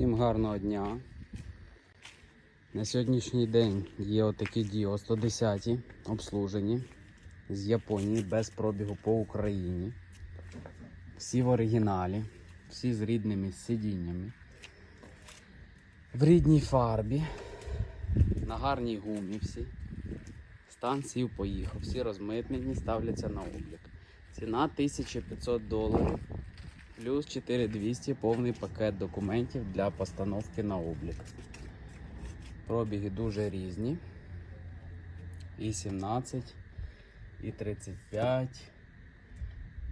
Всім гарного дня. На сьогоднішній день є отакі Діо 110 обслужені з Японії без пробігу по Україні. Всі в оригіналі, всі з рідними сидіннями. В рідній фарбі, на гарній гумі всі. Стан сів поїхав, всі розмитнені, ставляться на облік. Ціна 1500 доларів. Плюс 4200 повний пакет документів для постановки на облік. Пробіги дуже різні. І 17, і 35,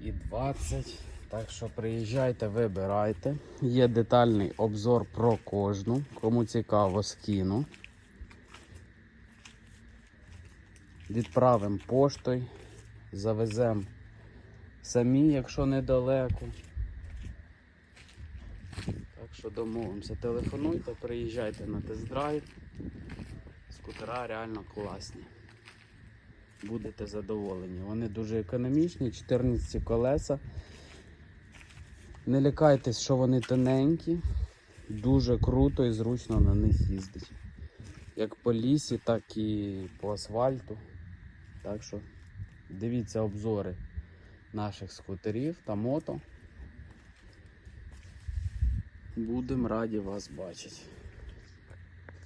і 20. Так що приїжджайте, вибирайте. Є детальний обзор про кожну. Кому цікаво, скину. Відправимо поштою, завеземо самі, якщо недалеко. Так що домовимося. Телефонуйте, приїжджайте на тест-драйв. Скутера реально класні. Будете задоволені. Вони дуже економічні, 14 колеса. Не лякайтесь, що вони тоненькі. Дуже круто і зручно на них їздить. Як по лісі, так і по асфальту. Так що дивіться обзори наших скутерів та мото. Будемо раді вас бачити.